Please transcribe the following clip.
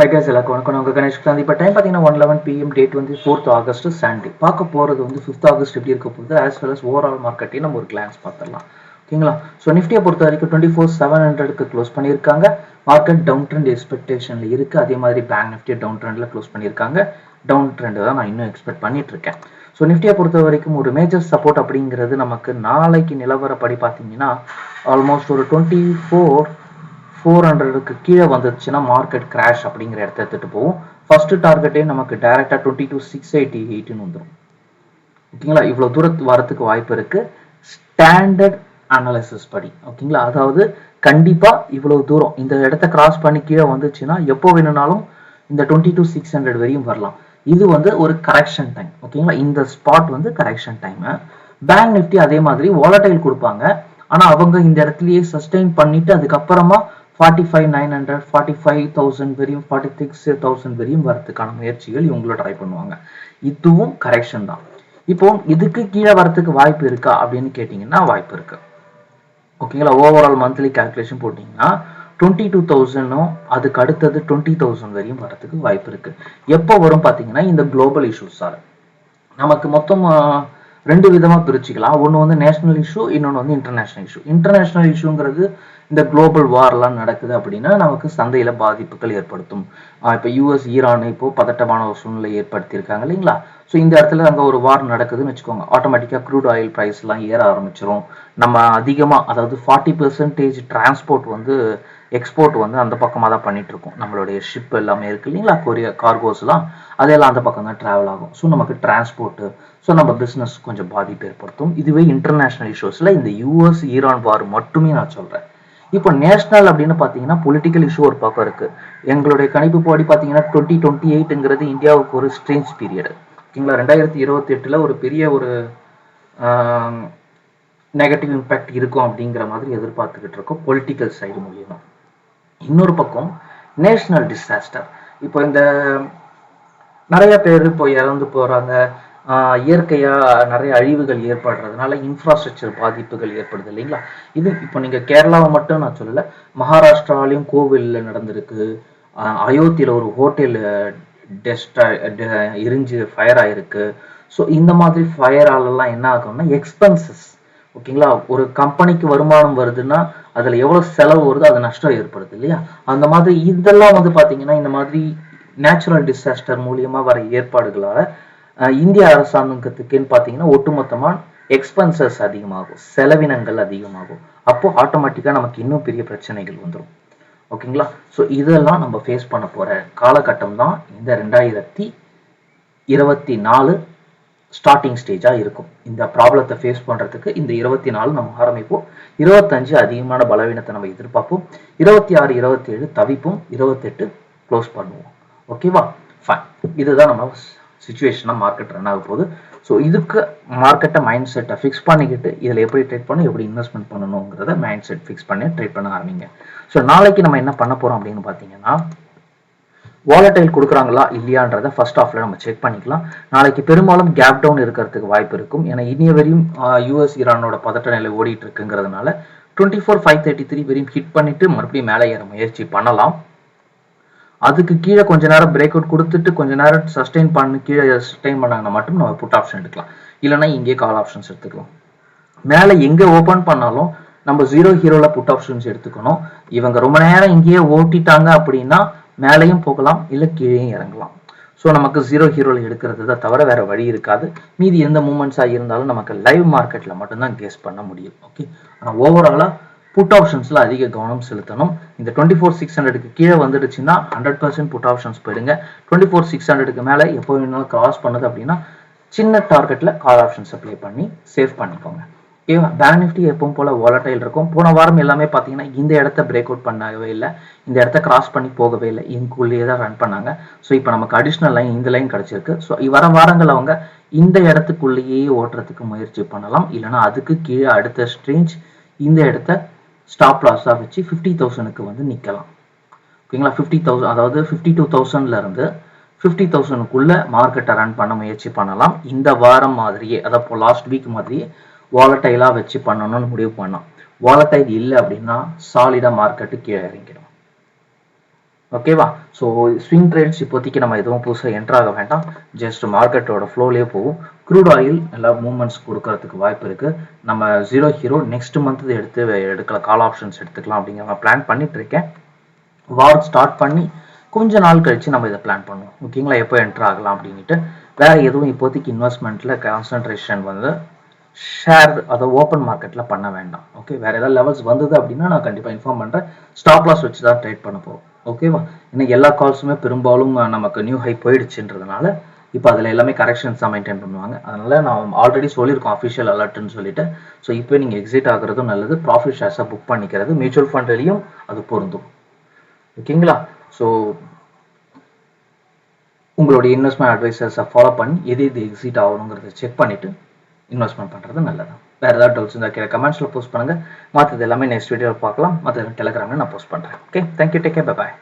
High case எல்லாருக்கும் வணக்கம். நான் உங்கள் கணேஷ் காந்தி இப்போ டைம் பார்த்தீங்கன்னா ஒன் லெவன் பிஎம் டேட் வந்து ஃபோர்த் ஆகஸ்ட் சண்டே பார்க்க போகிறது வந்து ஃபிஃப்த் ஆகஸ்ட் எப்படி இருக்க போகுது ஆஸ் வெல் அஸ் ஓவரால் மார்க்கெட்டையும் நம்ம ஒரு கிளான்ஸ் பார்த்துடலாம் ஓகேங்களா ஸோ நிஃப்டியை பொறுத்த வரைக்கும் டுவெண்ட்டி ஃபோர் செவன் ஹண்ட்ரடுக்கு க்ளோஸ் பண்ணியிருக்காங்க. மார்க்கெட் டவுன் ட்ரெண்ட் எக்ஸ்பெக்டேஷனில் இருக்குது அதே மாதிரி பேங்க் நிஃப்டியை டவுன் ட்ரெண்டில் க்ளோஸ் பண்ணியிருக்காங்க. டவுன் ட்ரெண்ட் தான் நான் இன்னும் எக்ஸ்பெக்ட் பண்ணிட்டு இருக்கேன். ஸோ நிஃப்டியை பொறுத்த வரைக்கும் ஒரு மேஜர் சப்போர்ட் அப்படிங்கிறது நமக்கு நாளைக்கு நிலவரப்படி பார்த்தீங்கன்னா ஆல்மோஸ்ட் ஒரு டுவெண்ட்டி ஃபோர் ஃபோர் ஹண்ட்ரடுக்கு கீழே வந்துருச்சுன்னா மார்க்கெட் கிராஷ் அப்படிங்கிற இடத்த எடுத்துகிட்டு போகும் ஃபர்ஸ்ட் டார்கெட்டே நமக்கு டைரெக்டாக டுவெண்ட்டி டூ சிக்ஸ் எயிட்டி எயிட்டுன்னு வந்துடும் ஓகேங்களா? இவ்வளோ தூரத்து வரத்துக்கு வாய்ப்பு இருக்குது ஸ்டாண்டர்ட் அனாலிசிஸ் படி. ஓகேங்களா? அதாவது கண்டிப்பாக இவ்வளோ தூரம் இந்த இடத்த கிராஸ் பண்ணி கீழே வந்துச்சுன்னா எப்போ வேணும்னாலும் இந்த டுவெண்ட்டி டூ சிக்ஸ் ஹண்ட்ரட் வரையும் வரலாம். இது வந்து ஒரு கரெக்ஷன் டைம் ஓகேங்களா? இந்த ஸ்பாட் வந்து கரெக்ஷன் டைமு பேங்க் நிஃப்டி அதே மாதிரி வாலட்டைல் கொடுப்பாங்க. ஆனால் அவங்க இந்த இடத்துலயே சஸ்டெயின் பண்ணிட்டு அதுக்கப்புறமா forty five nine hundred forty five thousand வரையும் ஃபார்ட்டி சிக்ஸ் தௌசண்ட் வரையும் வரதுக்கான முயற்சிகள் இவங்களும் ட்ரை பண்ணுவாங்க. இதுவும் கரெக்ஷன் தான். இப்போ இதுக்கு கீழே வரத்துக்கு வாய்ப்பு இருக்கா அப்படின்னு கேட்டிங்கன்னா வாய்ப்பு இருக்கு. ஓகேங்களா ஓவரால் மந்த்லி கால்குலேஷன் போட்டிங்கன்னா டுவெண்ட்டி டூ தௌசண்டும் அதுக்கு அடுத்தது டுவெண்ட்டி தௌசண்ட் வரையும் வரதுக்கு வாய்ப்பு இருக்கு. எப்போ வரும் பார்த்தீங்கன்னா இந்த குளோபல் இஷ்யூஸால் நமக்கு மொத்தம் ரெண்டு விதமா பிரிச்சுக்கலாம். ஒன்று வந்து நேஷனல் இஷ்யூ இன்னொன்று வந்து இன்டர்நேஷனல் இஷ்யூ இன்டர்நேஷனல் இஷ்யூங்கிறது இந்த குளோபல் வார்லாம் நடக்குது அப்படின்னா நமக்கு சந்தையில் பாதிப்புகள் ஏற்படுத்தும். ஆஹ் இப்போ யூஎஸ் ஈரான் இப்போ பதட்டமான ஒரு சூழ்நிலை ஏற்படுத்தியிருக்காங்க இல்லைங்களா? ஸோ இந்த இடத்துல அங்கே ஒரு வார் நடக்குதுன்னு வச்சுக்கோங்க. ஆட்டோமேட்டிக்காக க்ரூட் ஆயில் ப்ரைஸ்லாம் ஏற ஆரம்பிச்சிரும். நம்ம அதிகமாக அதாவது ஃபார்ட்டி பெர்சன்டேஜ் டிரான்ஸ்போர்ட் வந்து எக்ஸ்போர்ட் வந்து அந்த பக்கமாக தான் பண்ணிட்டு இருக்கோம் நம்மளுடைய ஷிப் எல்லாமே இருக்கு இல்லைங்களா? கொரியா கார்கோஸ்லாம் அதெல்லாம் அந்த பக்கம் தான் ட்ராவல் ஆகும். ஸோ நமக்கு டிரான்ஸ்போர்ட்டு ஸோ நம்ம பிஸ்னஸ் கொஞ்சம் பாதிப்பு ஏற்படுத்தும். இதுவே இன்டர்நேஷ்னல் இஷ்யூஸில் இந்த யூஎஸ் ஈரான் வார் மட்டுமே நான் சொல்கிறேன் இப்போ நேஷனல் அப்படின்னு பார்த்தீங்கன்னா பொலிட்டிக்கல் இஷ்யூ ஒரு பக்கம் இருக்குது எங்களுடைய கணிப்பு படி பார்த்தீங்கன்னா டுவெண்ட்டி டுவெண்ட்டி எயிட்டுங்கிறது இந்தியாவுக்கு ஒரு ஸ்ட்ரேஞ்ச் பீரியடு ஓகேங்களா? ரெண்டாயிரத்தி இருபத்தி எட்டில் ஒரு பெரிய ஒரு நெகட்டிவ் இம்பேக்ட் இருக்கும் அப்படிங்கிற மாதிரி எதிர்பார்த்துக்கிட்டு இருக்கோம் பொலிட்டிக்கல் சைடு மூலியமாக இன்னொரு பக்கம் நேஷனல் டிசாஸ்டர் இப்போ இந்த நிறைய பேர் இப்போ இறந்து போகிறாங்க இயற்கையாக நிறைய அழிவுகள் ஏற்படுறதுனால இன்ஃப்ராஸ்ட்ரக்சர் பாதிப்புகள் ஏற்படுது இல்லைங்களா? இது இப்போ நீங்கள் கேரளாவை மட்டும் நான் சொல்லலை மகாராஷ்டிராலையும் கோவிலில் நடந்திருக்கு. அயோத்தியில் ஒரு ஹோட்டல் டெஸ்ட் எரிஞ்சு ஃபயர் ஆகிருக்கு ஸோ இந்த மாதிரி ஃபயராலெல்லாம் என்ன ஆகும்னா எக்ஸ்பென்சஸ் ஓகேங்களா? ஒரு கம்பெனிக்கு வருமானம் வருதுன்னா அதுல எவ்வளவு செலவு வருதோ அது நஷ்டம் ஏற்படுது இல்லையா? அந்த மாதிரி இதெல்லாம் வந்து பார்த்தீங்கன்னா இந்த மாதிரி நேச்சுரல் டிசாஸ்டர் மூலியமா வர ஏற்பாடுகளால அஹ், இந்திய அரசாங்கத்துக்குன்னு பார்த்தீங்கன்னா ஒட்டுமொத்தமாக எக்ஸ்பென்சஸ் அதிகமாகும் செலவினங்கள் அதிகமாகும். அப்போ ஆட்டோமேட்டிக்கா நமக்கு இன்னும் பெரிய பிரச்சனைகள் வந்துடும் ஓகேங்களா? ஸோ இதெல்லாம் நம்ம ஃபேஸ் பண்ண போற காலகட்டம் தான் இந்த ரெண்டாயிரத்தி இருபத்தி நாலு ஸ்டார்டிங் ஸ்டேஜா இருக்கும். இந்த ப்ராப்ளத்தை ஃபேஸ் பண்றதுக்கு இந்த இருபத்தி நாலு நம்ம ஆரம்பிப்போம். இருபத்தஞ்சு அதிகமான பலவீனத்தை நம்ம எதிர்பார்ப்போம். இருபத்தி ஆறு இருபத்தி ஏழு தவிப்போம். இருபத்தெட்டு க்ளோஸ் பண்ணுவோம். ஓகேவா ஃபைன் இதுதான் நம்ம சுச்சுவேஷனாக மார்க்கெட் ரன் ஆக போகுது. ஸோ இதுக்கு மார்க்கெட்டை மைண்ட் செட்டை ஃபிக்ஸ் பண்ணிக்கிட்டு இதில் எப்படி ட்ரேட் பண்ணணும் எப்படி இன்வெஸ்ட்மெண்ட் பண்ணணுங்கிறத மைண்ட் செட் ஃபிக்ஸ் பண்ணி ட்ரேட் பண்ண ஆரம்பிங்க. ஸோ நாளைக்கு நம்ம என்ன பண்ண போறோம் அப்படின்னு பார்த்தீங்கன்னா வாலடைல் கொடுக்குறாங்களா இல்லையான்றத ஃபர்ஸ்ட் ஆஃப்ல நம்ம செக் பண்ணிக்கலாம். நாளைக்கு பெரும்பாலும் கேப் டவுன் இருக்கிறதுக்கு வாய்ப்பு இருக்கும். ஏன்னா இனிய வரையும் யூஎஸ் ஈரானோட பதட்ட நிலை ஓடிட்டு இருக்குங்கிறதுனால twenty four five thirty three வரையும் ஹிட் பண்ணிட்டு மறுபடியும் மேலே ஏற முயற்சி பண்ணலாம். அதுக்கு கீழே கொஞ்ச நேரம் பிரேக் அவுட் கொடுத்துட்டு கொஞ்ச நேரம் சஸ்டெயின் பண்ணி கீழே சஸ்டெயின் பண்ணாங்கன்னா மட்டும் நம்ம புட் ஆப்ஷன் எடுக்கலாம். இல்லைனா இங்கேயே கால் ஆப்ஷன்ஸ் எடுத்துக்கலாம். மேலே எங்கே ஓப்பன் பண்ணாலும் நம்ம ஜீரோ ஹீரோல புட் ஆப்ஷன்ஸ் எடுத்துக்கணும். இவங்க ரொம்ப நேரம் இங்கேயே ஓட்டிட்டாங்க அப்படின்னா மேலேயும் போகலாம் இல்லை கீழேயும் இறங்கலாம். ஸோ நமக்கு ஜீரோ ஹீரோல எடுக்கிறது தான் தவிர வேற வழி இருக்காது. மீதி எந்த மூமெண்ட்ஸாக இருந்தாலும் நமக்கு லைவ் மார்க்கெட்ல மட்டும்தான் கேஸ் பண்ண முடியும். ஓகே ஆனால் ஓவராலாக புட் ஆப்ஷன்ஸ்ல அதிக கவனம் செலுத்தணும். இந்த டுவெண்ட்டி ஃபோர் சிக்ஸ் ஹண்ட்ரடுக்கு கீழே வந்துடுச்சுன்னா ஹண்ட்ரட் பர்சன்ட் புட் ஆப்ஷன்ஸ் போயிடுங்க. டுவெண்ட்டி ஃபோர் சிக்ஸ் ஹண்ட்ரடுக்கு மேலே எப்போ வேணாலும் கிராஸ் பண்ணுது அப்படின்னா சின்ன டார்கெட்ல கால் ஆப்ஷன்ஸ் அப்ளை பண்ணி சேவ் பண்ணிக்கோங்க. ஓகேவா பேங்க் நிஃப்டி எப்பவும் போல வாலட்டைல் இருக்கும். போன வாரம் எல்லாமே பார்த்தீங்கன்னா இந்த இடத்த பிரேக் அவுட் பண்ணவே இல்லை. இந்த இடத்த கிராஸ் பண்ணி போகவே இல்லை. இங்குள்ளேயே தான் ரன் பண்ணாங்க. ஸோ இப்போ நமக்கு அடிஷ்னல் லைன் இந்த லைன் கிடைச்சிருக்கு. ஸோ வர வாரங்கள் அவங்க இந்த இடத்துக்குள்ளேயே ஓட்டுறதுக்கு முயற்சி பண்ணலாம். இல்லைனா அதுக்கு கீழே அடுத்த ஸ்ட்ரேஞ்ச் இந்த இடத்த ஸ்டாப் லாஸாக வச்சு ஃபிஃப்டி தௌசண்ட்க்கு வந்து நிற்கலாம் ஓகேங்களா? ஃபிஃப்டி தௌசண்ட் அதாவது ஃபிஃப்டி டூ தௌசண்ட்ல இருந்து ஃபிஃப்டி தௌசண்ட்குள்ள மார்க்கெட்டை ரன் பண்ண முயற்சி பண்ணலாம். இந்த வாரம் மாதிரியே அதாவது லாஸ்ட் வீக் மாதிரியே வாலட்டைலாக வச்சு பண்ணணும்னு முடிவு பண்ணோம். வாலட்டைல் இல்லை அப்படின்னா சாலிடாக மார்க்கெட்டு கீழே இறங்கிடும். ஓகேவா ஸோ ஸ்விங் ட்ரேட்ஸ் இப்போதைக்கு நம்ம எதுவும் புதுசாக என்ட்ராக ஆக வேண்டாம். ஜஸ்ட் மார்க்கெட்டோட ஃப்ளோலேயே போகும். க்ரூட் ஆயில் நல்லா மூவ்மெண்ட்ஸ் கொடுக்கறதுக்கு வாய்ப்பு இருக்குது நம்ம ஜீரோ ஹீரோ நெக்ஸ்ட் மந்த் எடுத்து எடுக்கல கால் ஆப்ஷன்ஸ் எடுத்துக்கலாம் அப்படிங்கிற பிளான் பண்ணிட்டு இருக்கேன். வார் ஸ்டார்ட் பண்ணி கொஞ்ச நாள் கழிச்சு நம்ம இதை பிளான் பண்ணுவோம். ஓகேங்களா எப்போ என்ட்ரு ஆகலாம் அப்படின்ட்டு வேற எதுவும் இப்போதைக்கு இன்வெஸ்ட்மெண்ட்டில் கான்சன்ட்ரேஷன் வந்து ஷேர் அதை ஓப்பன் மார்க்கெட்டில் பண்ண வேண்டாம். ஓகே வேறு ஏதாவது லெவல்ஸ் வந்தது அப்படின்னா நான் கண்டிப்பாக இன்ஃபார்ம் பண்ணுறேன் ஸ்டாப் லாஸ் வச்சு தான் ட்ரேட் பண்ண போகிறோம் ஓகேவா இன்னைக்கு எல்லா கால்ஸுமே பெரும்பாலும் நமக்கு நியூ ஹை போயிடுச்சுன்றதுனால இப்போ அதில் எல்லாமே கரெக்ஷன்ஸ் தான் மெயின்டைன் பண்ணுவாங்க. அதனால நான் ஆல்ரெடி சொல்லியிருக்கோம் அஃபிஷியல் அலர்ட்னு சொல்லிட்டு. ஸோ இப்போ நீங்கள் எக்ஸிட் ஆகுறதும் நல்லது. ப்ராஃபிட் ஷேர்ஸாக புக் பண்ணிக்கிறது. மியூச்சுவல் ஃபண்ட்லேயும் அது பொருந்தும். ஓகேங்களா ஸோ உங்களுடைய இன்வெஸ்ட்மெண்ட் அட்வைசர்ஸை ஃபாலோ பண்ணி எது எது எக்ஸிட் ஆகணுங்கிறத செக் பண்ணிவிட்டு இன்வெஸ்ட்மெண்ட் பண்ணுறது நல்லது. வேறு ஏதாவது டவுட்ஸ் இருந்தால் கீழே கமெண்ட்ஸில் போஸ்ட் பண்ணுங்கள் மற்றது எல்லாமே நெக்ஸ்ட் வீடியோவில் பார்க்கலாம். மற்ற டெலிகிராமில் நான் போஸ்ட் பண்ணுறேன் okay thank you take care bye